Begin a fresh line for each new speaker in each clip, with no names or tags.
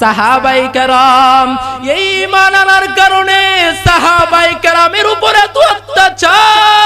সাহাবাই কারাম এই মান আনার কারণে সাহাবাই কারামের উপরে এত অত্যাচার।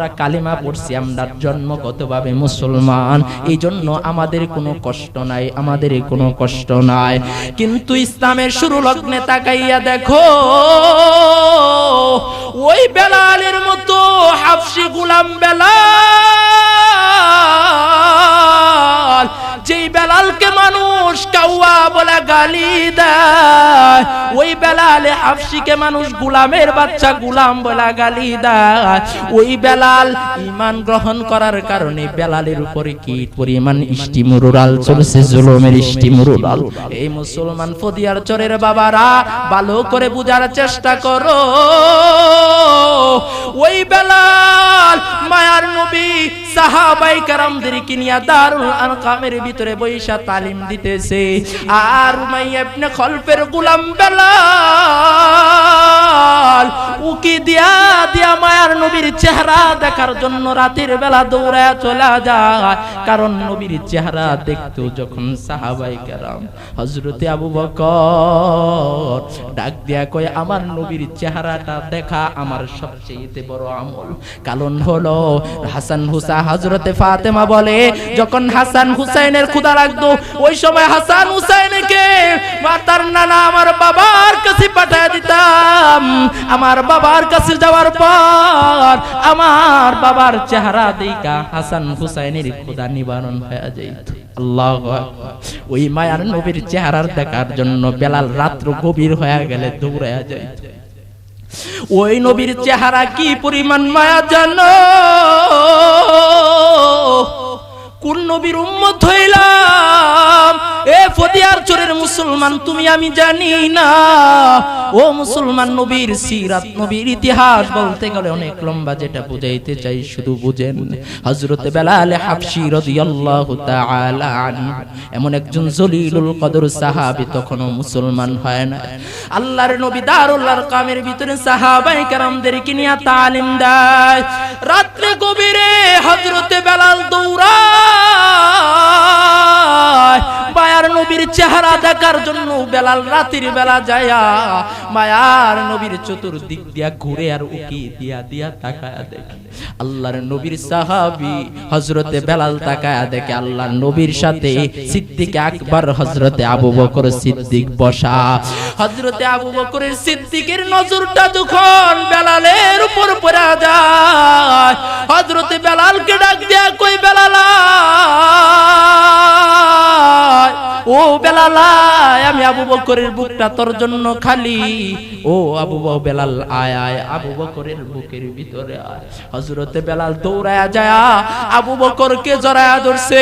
আমরা কালিমা পড়ছি, আমরা জন্মগতভাবে মুসলমান। এই জন্য আমাদের কোনো কষ্ট নাই, আমাদের কোনো কষ্ট নাই। কিন্তু ইসলামের শুরু লগ্নে তাকাইয়া দেখো, ওই বেলালের মতো হাফসি গুলাম বেলাল, যেই বেলালকে মানুষ কাউয়া বলে গালি দেয় ওই বেলালে হাফসিকে মানুষ গুলামের বাচ্চা গুলাম বলে গালি ওই বেলাল ইমান গ্রহণ করার কারণে বেলালের উপরে কি পরিমাণ চলছে, জুলুমের এই মুসলমান ফদিয়ার চরের বাবারা, ভালো করে বুঝার চেষ্টা করো। ওই বেলাল মায়ার নবী সাহাবাই কারামদেরকে নিয়ে দারুল আনকামের ভিতরে বৈশা তালিম দিতেছে। আর উমাইয়া ইবনে খলফের গোলাম বেলাল উকি দিয়া দিয়া মায়ার নবীর চেহারা দেখার জন্য রাতের বেলা দৌড়ায় চলে যায়। কারণ নবীর চেহারা দেখতো যখন সাহাবাই কারাম হজরতে আবু বকর ডাক দিয়া কয়, আমার নবীর চেহারাটা দেখা আমার সবচেয়ে বড় আমল। কারণ হলো হাসান হুসা হজরতে ফাতেমা বলে, যখন হাসান হুসাইনের ক্ষুদা লাগতো, ওই সময় হাসান হুসাইনকে বা তার নানা আমার বাবার কাছে পাঠিয়ে দিতাম। আমার বাবার কাছে যাওয়ার পর আমার বাবার চেহারা দেখা হাসান হুসাইনের ক্ষুদা নিবারণ হয়ে যাইত। ওই মায়ার নবীর চেহারার দেখার জন্য বেলাল রাত্র গভীর হয়ে গেলে দৌড়ায় যায় ওই নবীর চেহারা কি পরিমাণ মায়া জানো? কোন নবীর উম্মত চোরের মুসলমান, তুমি আমি জানি না। ও মুসলমান নবীর সিরাত, নবীর ইতিহাস বলতে গেলে অনেক লম্বা, যেটা বুঝাইতে চাই শুধু বুঝেন। হযরত বেলাল হাবশী রাদিয়াল্লাহু তাআলা এমন একজন জলিলুল কদর সাহাবী তখনও মুসলমান হয় না। আল্লাহর নবী দারুল আরকামের ভিতরে সাহাবায়ে কেরামদেরকে নিয়ে তালিম দেয়। রাত্রে গভীরে হযরতে বেলাল দৌড়ায়। মায়ার নবীর চেহারা দেখার জন্য বেলাল রাতের বেলা যায়া মায়ার নবীর চতুর্দিক দিয়া ঘুরে আর উকি দিয়া দিয়া তাকায়া দেখে। আল্লাহর নবীর সাহাবী হযরতে বেলাল তাকায়া দেখে আল্লাহর নবীর সাথে সিদ্দিক আকবর, হযরতে আবু বকর সিদ্দিক বসা। হযরতে আবু বকরের সিদ্দিকের নজরটা যখন বেলালের উপর পড়া যায়, হযরতে বেলালকে ডাক দেয়া কই বেলালা! ও বেলালায়, আমি আবু বকরের বুকটা তোর জন্য খালি। ও আবু বেলাল, আয় আয়, আবু বকরের বুকের ভিতরে আয়। হযরতে বেলাল দৌড়ায়া যায়, আবু বকরকে জড়ায়া ধরছে।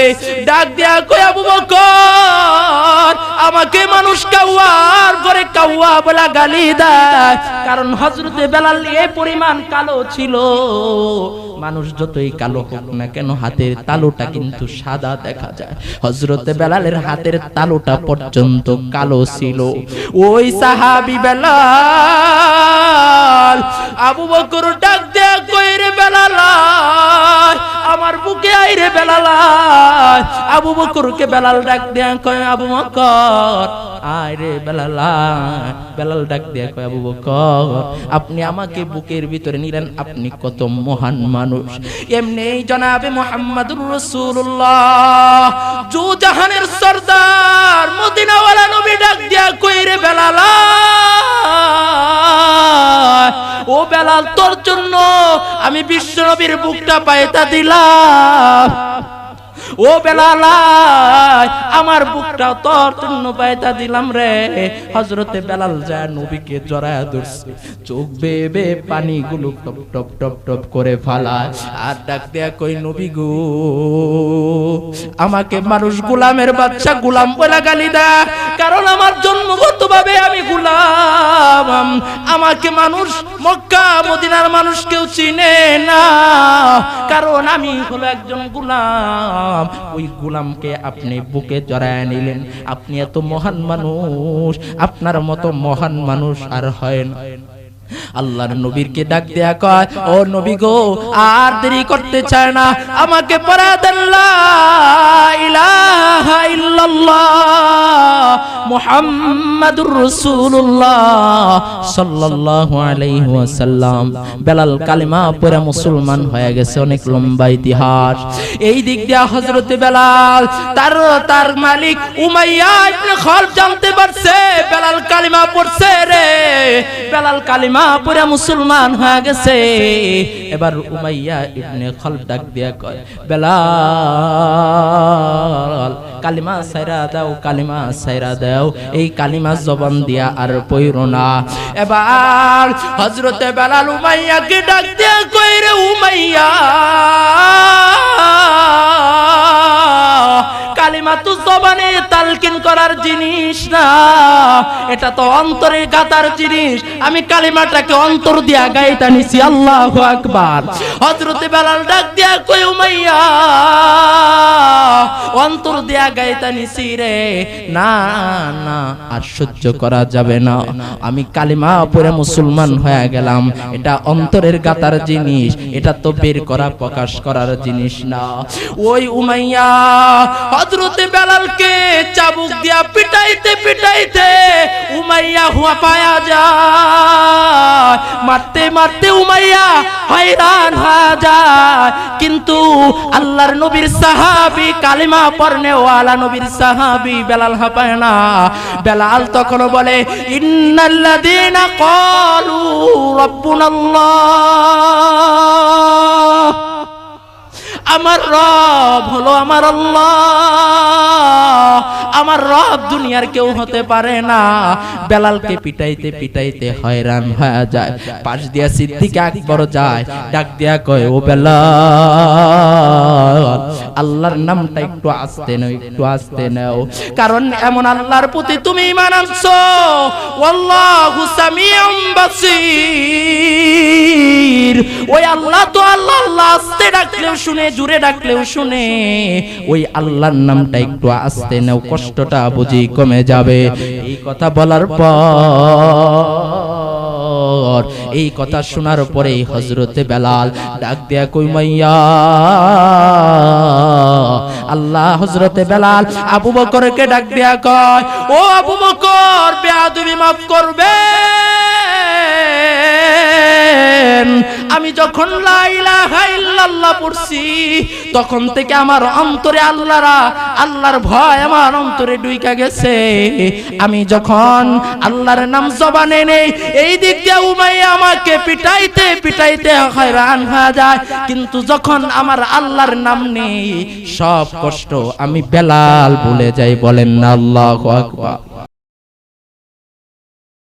ডাক দিয়া কই আবু বকর, আমাকে মানুষ কাউয়ার করে কাউয়া বলা গালি দেয়। কারণ হযরতে বেলাল এই পরিমাণ কালো ছিল। মানুষ যতই কালো হোক না কেন, হাতের তালুটা কিন্তু সাদা দেখা যায়। হজরতে বেলালের হাতের তালুটা পর্যন্ত কালো ছিল। ওই সাহাবি বেলাল আবু বকর ডাক দেয়া কইরে বেলাল আমার বুকে আই রে বেলাল আবু বকরকে বেলাল ডাক দেয়া কয়, আবু বকর, আয় রে বেলাল বেলাল ডাক দেয়া কয়, আবু বকর, আপনি আমাকে বুকের ভিতরে নিলেন, আপনি কত মহান মানুষ। এমনি জনাবে মোহাম্মদুর রাসূলুল্লাহ জু জাহানের সরদার, মদিনাওয়ালা নবী ডাক দিয়া কই রে বেলাল ও বেলাল, তোর জন্য আমি বিশ্ব নবীর বুকটা পাইতা দিলাম। আল্লাহ ও বেলাল, আমার বুকটা তোর জন্য পায়তা দিলাম রে। হজরতে বেলাল যায় নবীকে জড়ায় ধরছে। চোখ বেয়ে পানিগুলো টপ টপ টপ টপ করে ফালায়। আর ডাক দেয়া কই নবী গো, আমাকে মানুষ গোলামের বাচ্চা গোলাম বলে গালি দেয় কারণ আমার জন্মগত ভাবে আমি গোলাম। আমাকে মানুষ মক্কা, মদিনার মানুষ কেউ চিনে না। কারণ আমি হলো একজন গোলাম। ওই গোলামকে আপনি বুকে জড়ায় নিলেন। আপনি এত মহান মানুষ, আপনার মতো মহান মানুষ আর হয় না। আল্লাহর নবীরকে ডাক দেয়া কয়, ও নবী গো, আর দেরি করতে চায় না, আমাকে পড়া দেন মুহাম্মাদুর রাসূলুল্লাহ সাল্লাল্লাহু আলাইহি ওয়াসাল্লাম। বেলাল কালিমা মুসলমান হয়ে গেছে, অনেক লম্বা ইতিহাস। এই দিক দিয়ে হযরতে বেলাল, তার তার মালিক উমাইয়া ইবনে জানতে পারছে, বেলাল কালিমা পড়ছে রে। বেলাল কালিমা পড়ে মুসলমান হয়ে গেছে। এবার উমাইয়া ইবনে খালদ ডাক দিয়া কয়, বেলাল, কালিমা সাইরা দাও, কালিমা সাইরা দাও, এই কালিমা জবান দিয়া আর পইরো না। এবার হজরতে বেলাল উমাইয়াকে ডাক দিয়া কই রে উমাইয়া কালিমা তো জবানে তালকিন করার জিনিস না। এটা তো অন্তরে গাতার জিনিস। আমি কালিমাটাকে অন্তর দিয়া গাইতা নিছি, আল্লাহু আকবার। হযরতে বেলাল ডাক দিয়া কই উমাইয়া অন্তর দিয়া গাইতা নিছি রে না না, আর সহ্য করা যাবে না। আমি কালিমা পড়ে মুসলমান হয়ে গেলাম। এটা অন্তরের গাতার জিনিস। এটা তো বের করা, প্রকাশ করার জিনিস না। ওই উমাইয়া হযরতে বেলালকে চাবুক দিয়া পিটাইতে পিটাইতে উমাইয়া হুয়া পায়া যায়। মারতে মারতে উমাইয়া হয়রান হয়ে যায়। কিন্তু আল্লাহর নবীর সাহাবী কালিমা পড়নে ওয়ালা নবীর সাহাবি বেলাল হাপায় না। বেলাল তখন বলে ইন্নাল্লাযীনা ক্বালু রাব্বুনাল্লাহ। আমার রব হলো আমার আল্লাহ। আমার রব দুনিয়ার কেউ হতে পারে না। বেলালকে পিটাইতে পিটাইতে হয়রান হয়ে যায়। পাশ দিয়া সিদ্দিক আকবর যায়। ডাক দিয়া কয়, ও বেলাল, আল্লাহর নামটা একটু আসতে নাও, একটু আসতে নাও। কারণ এমন আল্লাহর প্রতি তুমি ইমান আনছো। ওয়াল্লাহু সামিউম বাসীর। ওই আল্লাহ তো আল্লাহ আল্লাহ আসতে ডাকলেও শুনে জুড়ে ডাকলেও শুনে। ওই আল্লাহর নামটা একটু আসতে নাও, কষ্টটা বুঝি কমে যাবে। এই কথা বলার পর, এই কথা শোনার পরে হজরতে বেলাল ডাক দেয়া কই মাইয়া? আল্লাহ হজরতে বেলাল আবু বকরকে ডাক দেয়া কয়, ও আবু বকর, বেয়াদবি মাফ করবে। আমি যখন পড়ছি, তখন থেকে আমার অন্তরে আল্লাহরা, আল্লাহর ভয় আমার অন্তরে ডুইকা গেছে। আমি যখন আল্লাহর নাম জবানে নেই, এই দিক দিয়ে উমাইয়া আমাকে পিটাইতে পিটাইতে হয়রান হয়ে যায়। কিন্তু যখন আমার আল্লাহর নাম নেই, সব কষ্ট আমি বেলাল ভুলে যাই, বলেন না আল্লাহু আকবার।